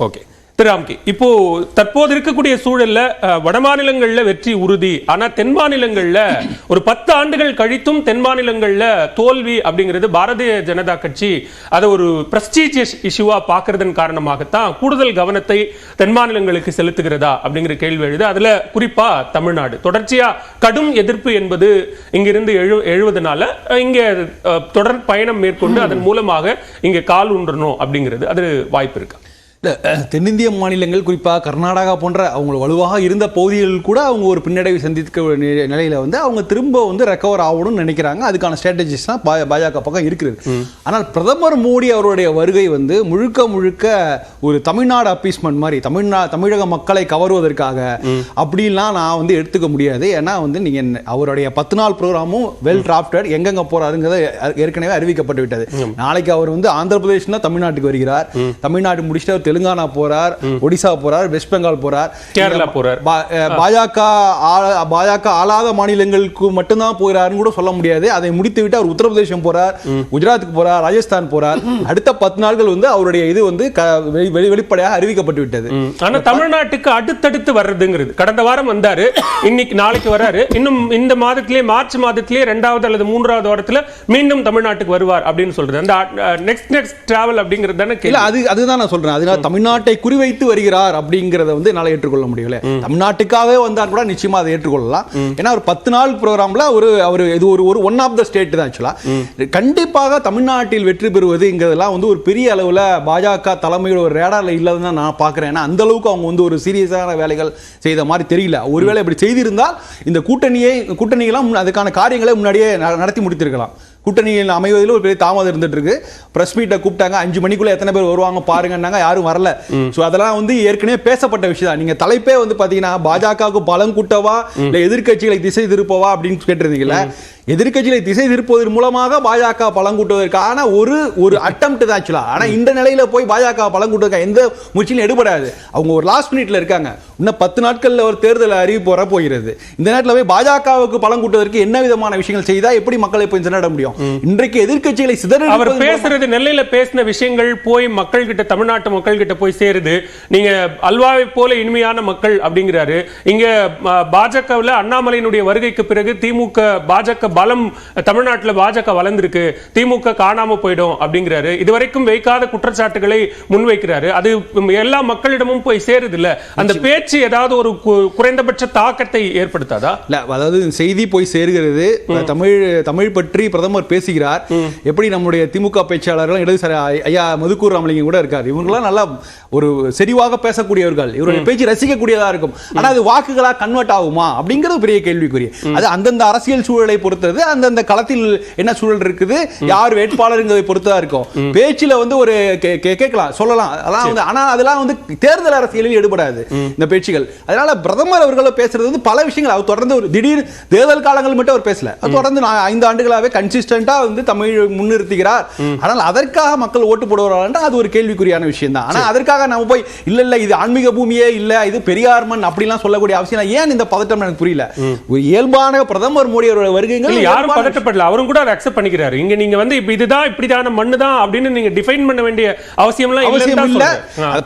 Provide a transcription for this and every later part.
Okay. திரு ராம்கி இப்போ தற்போது இருக்கக்கூடிய சூழல்ல அஹ், வட மாநிலங்கள்ல வெற்றி உறுதி. ஆனா தென் மாநிலங்கள்ல ஒரு பத்து ஆண்டுகள் கழித்தும் தென் மாநிலங்கள்ல தோல்வி அப்படிங்கிறது பாரதிய ஜனதா கட்சி அதை ஒரு பிரஸ்டீஜியஸ் இஷ்யூவா பாக்குறதன் காரணமாகத்தான் கூடுதல் கவனத்தை தென் மாநிலங்களுக்கு செலுத்துகிறதா அப்படிங்கிற கேள்வி எழுது. அதுல குறிப்பா தமிழ்நாடு. தொடர்ச்சியா கடும் எதிர்ப்பு என்பது இங்கிருந்து எழு எழுவதனால இங்க தொடர் பயணம் மேற்கொண்டு அதன் மூலமாக இங்க கால் ஊன்றணும் அப்படிங்கிறது. அது வாய்ப்பு இருக்கா? அஹ், தென்னிந்திய மாநிலங்கள் குறிப்பாக கர்நாடகா போன்ற அவங்க வலுவாக இருந்த பகுதிகள் கூட அவங்க ஒரு பின்னடைவை சந்திக்க நிலையில வந்து அவங்க திரும்ப வந்து ரெக்கவர் ஆகணும்னு நினைக்கிறாங்க. அதுக்கான ஸ்ட்ராட்டஜிஸ் தான் பா- பாஜக பக்கம் இருக்கிறது. ஆனால் பிரதமர் மோடி அவருடைய வருகை வந்து முழுக்க முழுக்க ஒரு தமிழ்நாடு அப்பீஸ்மெண்ட் மாதிரி தமிழ்நா தமிழக மக்களை கவருவதற்காக. அப்படிலாம் நான் வந்து எடுத்துக்க முடியாது. ஏன்னா வந்து நீங்க என்ன- அவருடைய பத்து நாள் ப்ரோக்ராமும் வெல் டிராஃப்டட் எங்கெங்க போறாருங்கிறத ஏற்கனவே அறிவிக்கப்பட்டு விட்டது. நாளைக்கு அவர் வந்து ஆந்திர பிரதேஷ்னா தமிழ்நாட்டுக்கு வருகிறார். தமிழ்நாடு முடிச்சுட்டு தெலுங்கானா போறார் ஒடிசா போறார் வெஸ்ட் பெங்கால் போறார். கேரளா போறார். பாஜக பாஜக ஆளாத மாநிலங்களுக்கு மட்டும்தான் போகிறாருன்னு கூட சொல்ல முடியாது. அதை முடித்து விட்டு அவர் உத்தரப்பிரதேசம் போறார் குஜராத்துக்கு போறார் ராஜஸ்தான் போறார். அடுத்த பத்து நாட்கள் வந்து அவருடைய இது வந்து வெளிப்படையாக அறிவிக்கப்பட்டு விட்டது. ஆனா தமிழ்நாட்டுக்கு அடுத்தடுத்து வர்றதுங்கிறது. கடந்த வாரம் வந்தாரு இன்னைக்கு நாளைக்கு வராரு. இன்னும் இந்த மாதத்திலே மார்ச் மாதத்திலே ரெண்டாவது அல்லது மூன்றாவது வாரத்துல மீண்டும் தமிழ்நாட்டுக்கு வருவார் அப்படின்னு சொல்றது. அந்த நெக்ஸ்ட் நெக்ஸ்ட் டிராவல் அப்படிங்கிறது தானே. அது அதுதான் நான் சொல்றேன். அதனால தமிழ்நாட்டை குறிவைத்து வருகிறார் அப்படிங்கறத வந்து என்னால் ஏற்றுக்கொள்ள முடியல. தமிழ்நாட்டுக்காகவே வந்தார் கூட நிச்சயமா அதை ஏற்றுக்கொள்ளலாம். ஏன்னா ஒரு பத்து நாள் ப்ரோக்ராம்ல ஒரு அவர் இது ஒரு ஒரு ஒன் ஆஃப் த ஸ்டேட் தான் ஆக்சுவலா கண்டிப்பாக தமிழ்நாட்டில் வெற்றி பெறுவதுங்கிறதெல்லாம் வந்து ஒரு பெரிய அளவுல பாஜக தலைமையோட ஒரு ரேடார்ல இல்லைன்னு தான் நான் பாக்குறேன் ஏன்னா அந்த அளவுக்கு அவங்க வந்து ஒரு சீரியஸான வேலைகள் செய்த மாதிரி தெரியல. ஒருவேளை இப்படி செய்திருந்தால் இந்த கூட்டணியை கூட்டணியெல்லாம் அதுக்கான காரியங்களை முன்னாடியே நடத்தி முடித்திருக்கலாம். கூட்டணியில் அமைவதில் ஒரு பெரிய தாமதம் இருந்துட்டு இருக்கு பிரஸ் மீட்டை கூப்பிட்டாங்க. அஞ்சு மணிக்குள்ள எத்தனை பேர் வருவாங்க பாருங்கன்னாங்க. யாரும் வரல. சோ அதெல்லாம் வந்து ஏற்கனவே பேசப்பட்ட விஷயம் தான் நீங்க தலைப்பே வந்து பாத்தீங்கன்னா பாஜகவுக்கு பலம் கூட்டவா? இல்ல எதிர்க்கட்சிகளை திசை திருப்பவா? அப்படின்னு கேட்டிருந்தீங்கல்ல. எதிர்க்கட்சிகளை திசை திருப்புவதன் மூலமாக பாஜக பலம் கூட்டுவதற்கான ஒரு ஒரு அட்டம்ப்ட் தான் ஆக்சுவலா ஆனா இந்த நிலையில போய் பாஜக பலம் கூட்டுவதற்கு எந்த முயற்சியிலும் எடுபடாது. அவங்க ஒரு லாஸ்ட் மினிட்ல இருக்காங்க. இன்னும் பத்து நாட்கள்ல ஒரு தேர்தல் அறிவிப்பு வரப்போகிறது இந்த நேரத்தில் போய் பாஜகவுக்கு பலம் கூட்டுவதற்கு என்ன விதமான விஷயங்கள் செய்தா எப்படி மக்களை போய் சென்றட முடியும்? இன்றைக்கு எதிர்க்கட்சிகளை சிதற அவர் பேசுறது நெல்லையில பேசின விஷயங்கள் போய் மக்கள் கிட்ட தமிழ்நாட்டு மக்கள் கிட்ட போய் சேருது. நீங்க அல்வாவை போல இனிமையான மக்கள் அப்படிங்கிறாரு. இங்க பாஜகவுல அண்ணாமலையினுடைய வருகைக்கு பிறகு திமுக பாஜக பலம் தமிழ்நாட்டுல பாஜக வளர்ந்திருக்கு திமுக காணாம போயிடும் அப்படிங்கிறாரு. இதுவரைக்கும் வைக்காத குற்றச்சாட்டுகளை முன்வைக்கிறாரு. அது எல்லா மக்களிடமும் போய் சேருது இல்ல அந்த பேச்சு ஏதாவது ஒரு குறைந்தபட்ச தாக்கத்தை ஏற்படுத்தாதா? இல்ல அதாவது செய்தி போய் சேருகிறது. தமிழ் தமிழ் பற்றி பிரதமர் பேசுகிறார். எப்படி நம்முடைய திமுக பேச்சாளர்கள் இடதுசாரி ஐயா மதுக்கூர் ராமலிங்கம் கூட இருக்கார். இவங்கெல்லாம் நல்லா ஒரு செறிவாக பேசக்கூடியவர்கள். இவருடைய பேச்சு ரசிக்கக்கூடியதா இருக்கும். ஆனா அது வாக்குகளா கன்வெர்ட் ஆகுமா அப்படிங்கிறது பெரிய கேள்விக்குரிய அது அந்தந்த அரசியல் சூழலை பொறுத்தது அந்தந்த களத்தில் என்ன சூழல் இருக்குது யார் வேட்பாளருங்கிறதை பொறுத்ததா இருக்கும். பேச்சுல வந்து ஒரு கேட்கலாம் சொல்லலாம். அதெல்லாம் வந்து ஆனா அதெல்லாம் வந்து தேர்தல் அரசியலில் ஈடுபடாது இந்த பேச்சுகள். அதனால பிரதமர் அவர்கள் பேசுறது வந்து பல விஷயங்கள். அவர் தொடர்ந்து ஒரு திடீர் தேர்தல் காலங்கள் மட்டும் அவர் பேசல. தொடர்ந்து ஐந்து ஆண்டுகளாவே கன்சிஸ்டன்டா வந்து தமிழ் முன்னிறுத்துகிறார். ஆனால் அதற்காக மக்கள் ஓட்டு போடுவார்கள் அது ஒரு கேள்விக்குறியான விஷயம் தான் ஆனா அதற்காக நம்ம போய் இல்ல இல்ல இது ஆன்மீக பூமியே இல்ல இது பெரியார் மண் அப்படிலாம் சொல்லக்கூடிய அவசியம். ஏன் இந்த பதட்டம் எனக்கு புரியல? ஒரு இயல்பான பிரதமர் மோடி அவருடைய இல்ல யாரும் பதட்டப்படல. அவரும் கூட அதை அக்செப்ட் பண்ணிக்கிறாரு. இங்க நீங்க வந்து இப்ப இதுதான் இப்படிதான மண்ணு தான் அப்படின்னு நீங்க டிஃபைன் பண்ண வேண்டிய அவசியம் எல்லாம் அவசியம் இல்ல.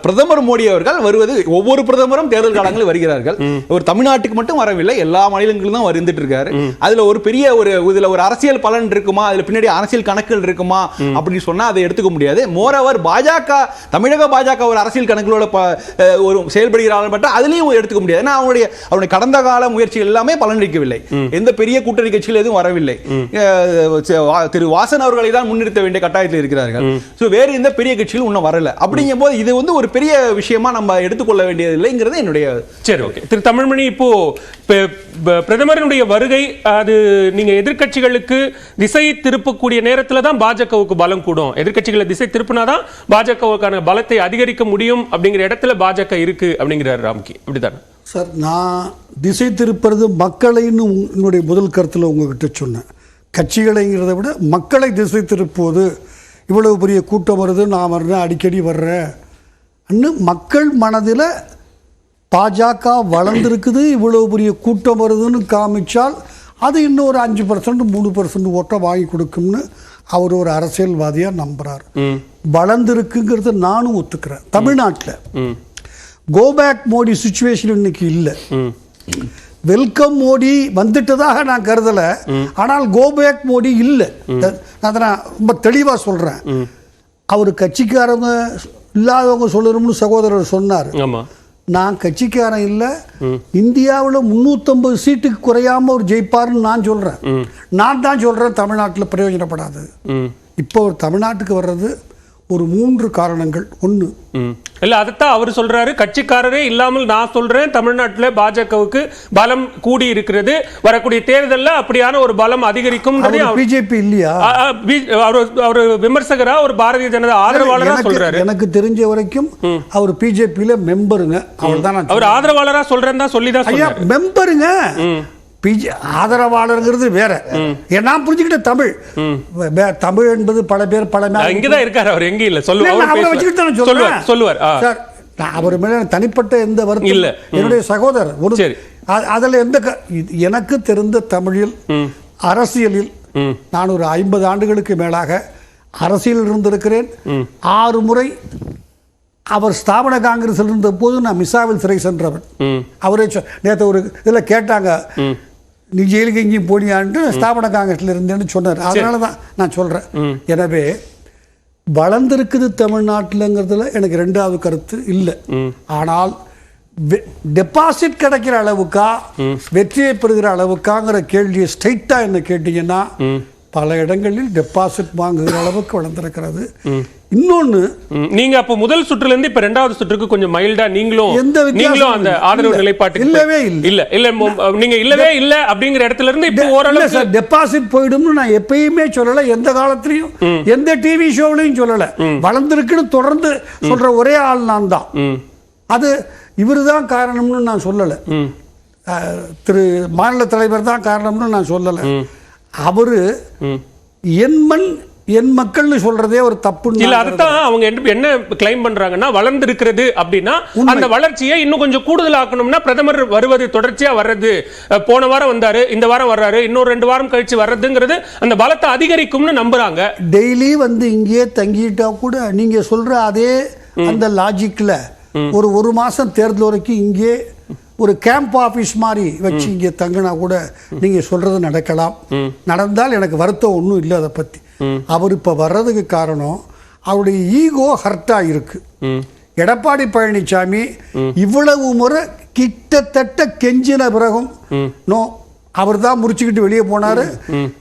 பிரதமர் மோடி அவர்கள் வருவது ஒவ்வொரு பிரதமரும் தேர்தல் காலங்களில் வருகிறார்கள். ஒரு தமிழ்நாட்டுக்கு மட்டும் வரவில்லை எல்லா மாநிலங்களிலும் தான் வந்துட்டு இருக்காரு. அதுல ஒரு பெரிய ஒரு இதுல ஒரு அரசியல் பலன் இருக்குமா? அதுல பின்னாடி அரசியல் கணக்குகள் இருக்குமா? அப்படின்னு சொன்னா அதை எடுத்துக்க முடியாது. மோரவர் பாஜக தமிழக பாஜக ஒரு அரசியல் கணக்குகளோட ஒரு செயல்படுகிறார்கள் மட்டும் அதுலயும் எடுத்துக்க முடியாது. ஏன்னா அவருடைய அவருடைய கடந்த கால முயற்சிகள் எல்லாமே பலனளிக்கவில்லை. எந்த பெரிய கூட்டணி கட்சிகள் எதுவும் வரவில்லை. அஹ் ச- வா- திரு வாசன் அவர்களை தான் முன்னிறுத்த வேண்டிய கட்டாயத்தில் இருக்கிறார்கள். சோ வேற எந்த பெரிய கட்சிகளும் இன்னும் வரல. அப்படிங்கும் போது இது வந்து ஒரு பெரிய விஷயமா நம்ம எடுத்துக்கொள்ள வேண்டியது இல்லைங்கிறது என்னுடைய சரி ஓகே. திரு தமிழ்மணி இப்போ பிரதமரினுடைய வருகை அது நீங்க எதிர்க்கட்சிகளுக்கு திசை திருப்பக்கூடிய நேரத்துல தான் பாஜகவுக்கு பலம் கூடும். எதிர்க்கட்சிகளை திசை திருப்பினாதான் பாஜகவுக்கான பலத்தை அதிகரிக்க முடியும் அப்படிங்கிற இடத்துல பாஜக இருக்கு அப்படிங்கிறார் ராம்கி. அப்படிதானே சார் நான் திசை திருப்புறது மக்களைன்னு என்னுடைய முதல் கருத்தில் உங்ககிட்ட சொன்னேன். கட்சிகளைங்கிறத விட மக்களை திசை திருப்புவது இவ்வளவு பெரிய கூட்டம் வருது நான் வர்றேன் அடிக்கடி வர்றேன். மக்கள் மனதில் பாஜக வளர்ந்துருக்குது இவ்வளவு பெரிய கூட்டம் வருதுன்னு காமிச்சால் அது இன்னும் ஒரு அஞ்சு பர்சன்ட் மூணு பர்சன்ட் ஓட்டை வாங்கி கொடுக்கும்னு அவர் ஒரு அரசியல்வாதியாக நம்புறார். ம். வளர்ந்துருக்குங்கிறத நானும் ஒத்துக்கிறேன். தமிழ்நாட்டில் கோபேக் மோடி சுச்சுவேஷன் இன்னைக்கு இல்லை. வெல்கம் மோடி வந்துட்டதாக நான் கருதலை. ஆனால் கோபேக் மோடி இல்லை. அதை நான் ரொம்ப தெளிவாக சொல்கிறேன் அவர் கட்சிக்காரங்க இல்லாதவங்க சொல்லணும்னு சகோதரர் சொன்னார். நான் கட்சிக்காரன் இல்லை. இந்தியாவில் முந்நூற்றம்பது சீட்டுக்கு குறையாம அவர் ஜெயிப்பாருன்னு நான் சொல்கிறேன் நான் தான் சொல்கிறேன் தமிழ்நாட்டில் பிரயோஜனப்படாது இப்போ ஒரு தமிழ்நாட்டுக்கு வர்றது ஒரு மூன்று காரணங்கள். ஒன்று. இல்ல அதைத்தான் அவர் சொல்றாரு. கட்சிக்காரரே இல்லாமல் நான் சொல்றேன். தமிழ்நாட்டுல பாஜகவுக்கு பலம் கூடி இருக்கிறது வரக்கூடிய தேர்தல்ல அப்படியான ஒரு பலம் அதிகரிக்கும் பிஜேபி இல்லையா? அவர் அவர் விமர்சகரா ஒரு பாரதிய ஜனதா ஆதரவாளரா எனக்கு- சொல்றாரு. எனக்கு தெரிஞ்ச வரைக்கும் அவர் பிஜேபியில மெம்பருங்க அவர் தான் அவர் ஆதரவாளரா சொல்றேன் தான் சொல்லி தான் மெம்பருங்க பிஜே ஆதரவாளருங்கிறது வேற. நான் புரிஞ்சுக்கிட்ட தமிழ். தமிழ் என்பது பல பேர் பல இங்கதான் இருக்காரு அவர் எங்க இல்ல. இல்ல, சொல்லுவார் சொல்லுவார். சார் நான் அவர் மேல தனிப்பட்ட எந்த வருத்தம் இல்ல. என்னுடைய சகோதரர் ஒரு அதுல எந்த எனக்கு தெரிந்த தமிழில் அரசியலில். நான் ஒரு ஐம்பது ஆண்டுகளுக்கு மேலாக அரசியலில் இருந்திருக்கிறேன். ஆறு முறை அவர் ஸ்தாபன காங்கிரஸில் இருந்த போது நான் மிசாவில் சிறை சென்றவன். அவரே நேத்து ஒரு இதில் கேட்டாங்க. நீ ஜெயிலுக்கு எங்கேயும் போனியான்ட்டு ஸ்தாபன காங்கிரஸில் இருந்தேன்னு சொன்னார். அதனால தான் நான் சொல்கிறேன் எனவே வளர்ந்திருக்குது தமிழ்நாட்டிலங்கிறதுல எனக்கு ரெண்டாவது கருத்து இல்லை. ஆனால் டெபாசிட் கிடைக்கிற அளவுக்கா வெற்றியை பெறுகிற அளவுக்காங்கிற கேள்வியை ஸ்ட்ரைட்டாக என்ன கேட்டீங்கன்னா பல இடங்களில் டெபாசிட் வாங்குகிற அளவுக்கு வளர்ந்திருக்கிறது. இன்னொன்று ம். நீங்க அப்ப முதல் சுற்றுல இருந்து இப்ப ரெண்டாவது சுற்றுக்கு கொஞ்சம் மைல்டா நீங்களும் எந்த நீங்களும் அந்த. ஆதரவு இல்ல. நிலைப்பாட்டுக்கு இல்லவே இல்லை. இல்ல நீங்க இல்லவே இல்ல. அப்படிங்கிற இடத்துல இருந்து இப்போ சார். டெபாசிட் போயிடும்னு நான் எப்பயுமே சொல்லல. எந்த காலத்திலையும் எந்த டிவி ஷோவிலையும் சொல்லல. வளர்ந்துருக்குன்னு தொடர்ந்து சொல்ற ஒரே ஆள் நான் தான். அது இவரு தான் காரணம்னு நான் சொல்லல. திரு மாநில தலைவர் தான் காரணம்னு நான் சொல்லல. அவரு என் மண் என் மக்கள்னு சொல்றதே ஒரு தப்புன்னு இல்ல அதுதான் அவங்க என்ன- கிளைம் பண்றாங்கன்னா வளர்ந்து இருக்கிறது அப்படின்னா அந்த வளர்ச்சியை இன்னும் கொஞ்சம் கூடுதல் ஆக்கணும்னா பிரதமர் வருவது தொடர்ச்சியா வர்றது. போன வாரம் வந்தாரு இந்த வாரம் வர்றாரு இன்னும் ரெண்டு வாரம் கழிச்சு வர்றதுங்கிறது அந்த பலத்தை அதிகரிக்கும்னு நம்புறாங்க. டெய்லி வந்து இங்கேயே தங்கிட்டா கூட நீங்க சொல்ற அதே அந்த லாஜிக்ல ஒரு ஒரு மாசம் தேர்தல் வரைக்கும் இங்கே ஒரு கேம்ப் ஆஃபீஸ் மாதிரி வச்சு இங்கே தங்கினா கூட நீங்க சொல்றது நடக்கலாம். நடந்தால் எனக்கு வருத்தம் ஒன்றும் இல்லை அதை பத்தி. அவர் இப்ப வர்றதுக்கு காரணம் அவருடைய ஈகோ ஹர்ட்டா இருக்கு. எடப்பாடி பழனிசாமி இவ்வளவு முறை கிட்டத்தட்ட கெஞ்சின பிறகும் நோ அவர் தான் முடிச்சுக்கிட்டு வெளியே போனாரு.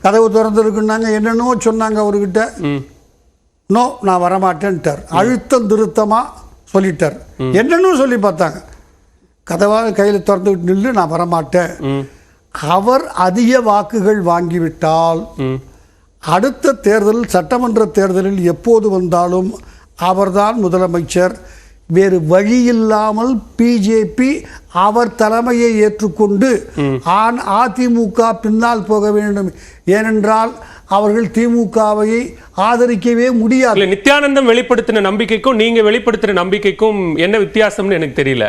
கதவு திறந்துருக்குன்னாங்க என்னென்னோ சொன்னாங்க அவர்கிட்ட. நோ நான் வரமாட்டேன்ட்டார். அழுத்தம் திருத்தமா சொல்லிட்டார். என்னன்னு சொல்லி பார்த்தாங்க. கதவாக கையில் திறந்துக்கிட்டு நில்லு நான் வரமாட்டேன். அவர் அதிக வாக்குகள் வாங்கிவிட்டால் அடுத்த தேர்தல் சட்டமன்ற தேர்தலில் எப்போது வந்தாலும் அவர்தான் முதலமைச்சர். வேறு வழி இல்லாமல் பிஜேபி அவர் தலைமையை ஏற்றுக்கொண்டு ஆன் அதிமுக பின்னால் போக வேண்டும். ஏனென்றால் அவர்கள் திமுகவை ஆதரிக்கவே முடியாது. நித்யானந்தம் வெளிப்படுத்தின நம்பிக்கைக்கும் நீங்க வெளிப்படுத்தின நம்பிக்கைக்கும் என்ன வித்தியாசம்னு எனக்கு தெரியல.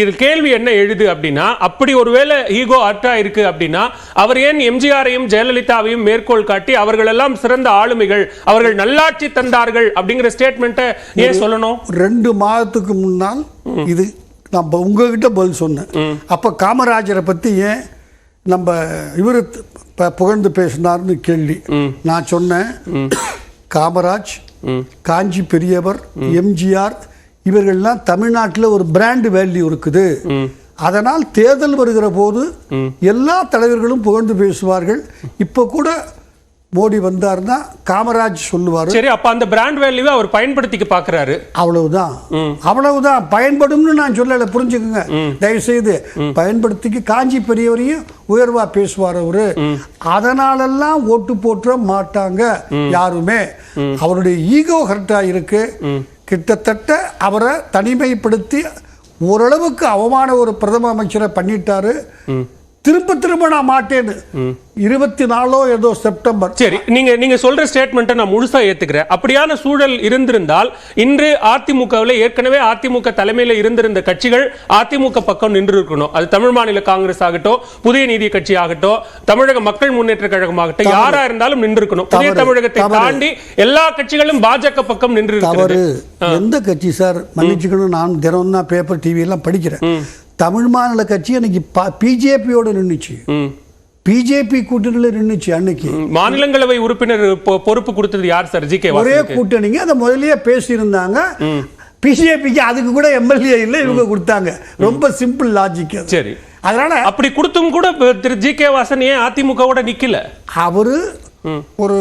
இது கேள்வி என்ன எழுது அப்படின்னா அப்படி ஒருவேளை ஈகோ அட்டா இருக்கு அப்படின்னா அவர் ஏன் எம்ஜிஆரையும் ஜெயலலிதாவையும் மேற்கோள் காட்டி அவர்கள் எல்லாம் சிறந்த ஆளுமைகள் அவர்கள் நல்லாட்சி தந்தார்கள் அப்படிங்கிற ஸ்டேட்மெண்ட்டை ஏன் சொல்லணும்? ரெண்டு மாதத்துக்கு முன்னால் இது நான் உங்ககிட்ட பதில் சொன்னேன். அப்ப காமராஜரை பத்தி ஏன் நம்ம இவர் புகழ்ந்து பேசினார்னு கேள்வி. நான் சொன்னேன். காமராஜ் காஞ்சி பெரியவர் எம்ஜிஆர் இவர்கள்லாம் தமிழ்நாட்டில் ஒரு பிராண்ட் வேல்யூ இருக்குது. அதனால் தேர்தல் வருகிற போது எல்லா தலைவர்களும் புகழ்ந்து பேசுவார்கள். இப்போ கூட மோடி வந்தாருன்னா காமராஜ் சொல்லுவார். சரி அப்ப அந்த பிராண்ட் வேல்யூவை அவர் பயன்படுத்திக்க பாக்குறாரு. அவ்வளவுதான். அவ்வளவுதான். பயன்படும்னு நான் சொல்லல புரிஞ்சுக்குங்க. தயவு செய்து பயன்படுத்திக்க காஞ்சி பெரியவரையும் உயர்வா பேசுவார் அவரு. அதனாலெல்லாம் ஓட்டு போற்ற மாட்டாங்க யாருமே. அவருடைய ஈகோ ஹர்ட்டா இருக்கு. கிட்டத்தட்ட அவரை தனிமைப்படுத்தி ஓரளவுக்கு அவமான ஒரு பிரதம அமைச்சரை பண்ணிட்டாரு. திரும்ப திரும்ப நான் மாட்டேன்னு. இருபத்தி நாலோ ஏதோ செப்டம்பர். சரி நீங்க நீங்க சொல்ற ஸ்டேட்மெண்ட்டை நான் முழுசா ஏத்துக்கிறேன். அப்படியான சூழல் இருந்திருந்தால் இன்று அதிமுகவில் ஏற்கனவே அதிமுக தலைமையில இருந்திருந்த கட்சிகள் அதிமுக பக்கம் நின்று இருக்கணும் அது தமிழ் மாநில காங்கிரஸ் ஆகட்டும் புதிய நீதி கட்சி ஆகட்டும் தமிழக மக்கள் முன்னேற்ற கழகமாகட்டும் யாரா இருந்தாலும் நின்று இருக்கணும் புதிய. தமிழகத்தை. தாண்டி எல்லா கட்சிகளும் பாஜக பக்கம் நின்று இருக்கிறது எந்த கட்சி சார்? மன்னிச்சுக்கணும். நான் தினம் தான் பேப்பர் டிவி எல்லாம் படிக்கிறேன். தமிழ் மாநில கட்சி அன்னைக்கு பிஜேபியோட நின்னுச்சு. ம். பிஜேபி கூட்டணியில் நின்னுச்சு அன்னைக்கு. மாநிலங்களவை உறுப்பினர் பொறுப்பு கொடுத்தது யார் சார்? ஜி கே ஒரே கூட்டணிங்க. அதை முதல்லயே பேசியிருந்தாங்க. பிஜேபிக்கு அதுக்கு கூட எம்எல்ஏ இல்லை இவங்க கொடுத்தாங்க. ரொம்ப சிம்பிள் லாஜிக் சரி. அதனால அப்படி கொடுத்தும் கூட திரு ஜி கே வாசன் ஏன் அதிமுகவோட நிக்கல? அவரு ஒரு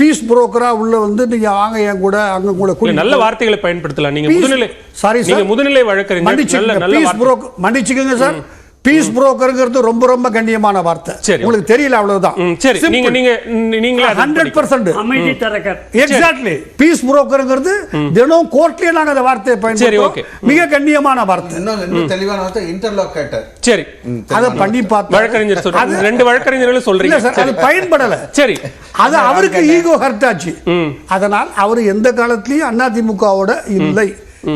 பீஸ் புரோக்கரா உள்ள வந்து நீங்க வாங்க என் கூட அங்க கூட நல்ல வார்த்தைகளை பயன்படுத்தலாம். நீங்க முதுநிலை sir. நீங்க முதுநிலை வழக்கறிஞர் மன்னிச்சுக்கங்க. சார் பீஸ் புரோக்கருங்கிறது ரொம்ப ரொம்ப கண்ணியமான வார்த்தை. சரி. உங்களுக்கு தெரியல அவ்வளவுதான். சரி நீங்க நீங்க நீங்களே ஹண்ட்ரட். பர்சன்ட் அமைதி தரகர். எக்ஸாக்ட்லி பீஸ் புரோக்கருங்கிறது தினம் கோர்ட்லயே நாங்க அந்த வார்த்தையை okay. பயன்படுத்துறோம் மிக கண்ணியமான வார்த்தை. இன்னும் தெளிவான வார்த்தை இன்டர்லோகேட்டர் சரி. அதை பண்ணி பார்த்தா வழக்கறிஞர் சொல்றீங்க ரெண்டு வழக்கறிஞர்களும் சொல்றீங்க. சார் அது. பயன்படல. சரி. அது அவருக்கு ஈகோ ஹர்ட் ஆச்சு. அதனால் அவர் எந்த காலத்திலயும் அதிமுகவோட இல்லை.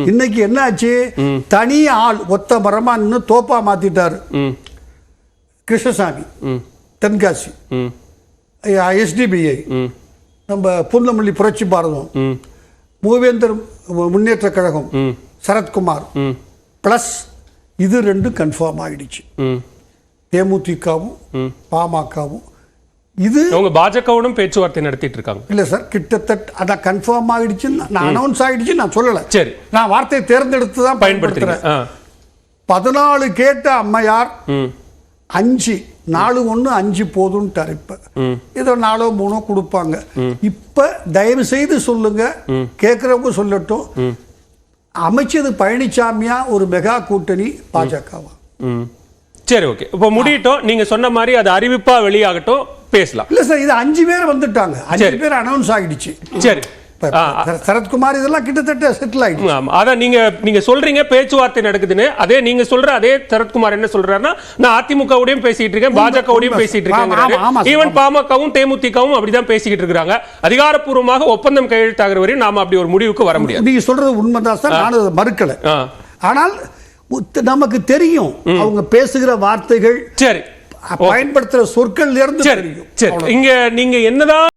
இன்னைக்கு என்ன ஆச்சு தனி ஆள் ஒத்த மரமா நின்னு தோப்பா மாத்திட்டாரு. கிருஷ்ணசாமி தென்காசி எஸ்டிபிஐ நம்ம பூந்தமல்லி புரட்சி பாரதம் மூவேந்தர் முன்னேற்ற கழகம் சரத்குமார் பிளஸ் இது ரெண்டும் கன்ஃபார்ம் ஆயிடுச்சு. ம். தேமுதிகவும் பாமகவும் இது அவங்க பாஜகவோடும் பேச்சுவார்த்தை நடத்திட்டு இருக்காங்க. இல்ல சார் கிட்டத்தட்ட அதான் கன்ஃபார்ம் ஆயிடுச்சு நான் அனௌன்ஸ் ஆயிடுச்சு நான் சொல்லல. சரி. நான் வார்த்தையை தேர்ந்தெடுத்து தான் ஆ. பதினாலு கேட்ட அம்மையார் அஞ்சு நாலு ஒண்ணு அஞ்சு போதும்ட்டார் இப்ப. ஏதோ நாலோ மூணோ கொடுப்பாங்க. இப்ப தயவு செய்து சொல்லுங்க கேட்கறவங்க சொல்லட்டும். அமைச்சது பழனிசாமியா ஒரு மெகா கூட்டணி பாஜகவா? சரி ஓகே. இப்போ முடியட்டும். நீங்க சொன்ன மாதிரி அது அறிவிப்பா வெளியாகட்டும். பேசலாம். இல்ல சார் இது அஞ்சு பேர் வந்துட்டாங்க. அஞ்சு. பேர் அனௌன்ஸ் ஆகிடுச்சு. சரி. சரத்குமார் இதெல்லாம் கிட்டத்தட்ட செட்டில் ஆமா. அதான் நீங்க நீங்க சொல்றீங்க பேச்சுவார்த்தை நடக்குதுன்னு. அதே நீங்க சொல்ற அதே சரத்குமார் என்ன சொல்றாருன்னா நான் அதிமுகவுடையும் பேசிட்டு இருக்கேன் பாஜகவுடையும் ஆமா, இருக்கேன் ஈவன். பாமகவும் தேமுதிகவும் அப்படிதான் பேசிக்கிட்டு இருக்காங்க அதிகாரப்பூர்வமாக ஒப்பந்தம் கையெழுத்தாகிற வரையும் நாம அப்படி ஒரு முடிவுக்கு வர முடியாது. நீங்க சொல்றது உண்மைதான் சார். நானும் அதை மறுக்கல. ஆனால் நமக்கு தெரியும். அவங்க பேசுகிற வார்த்தைகள் சரி. பயன்படுத்துற சொற்கள்ல இருந்து இங்க நீங்க என்னதான்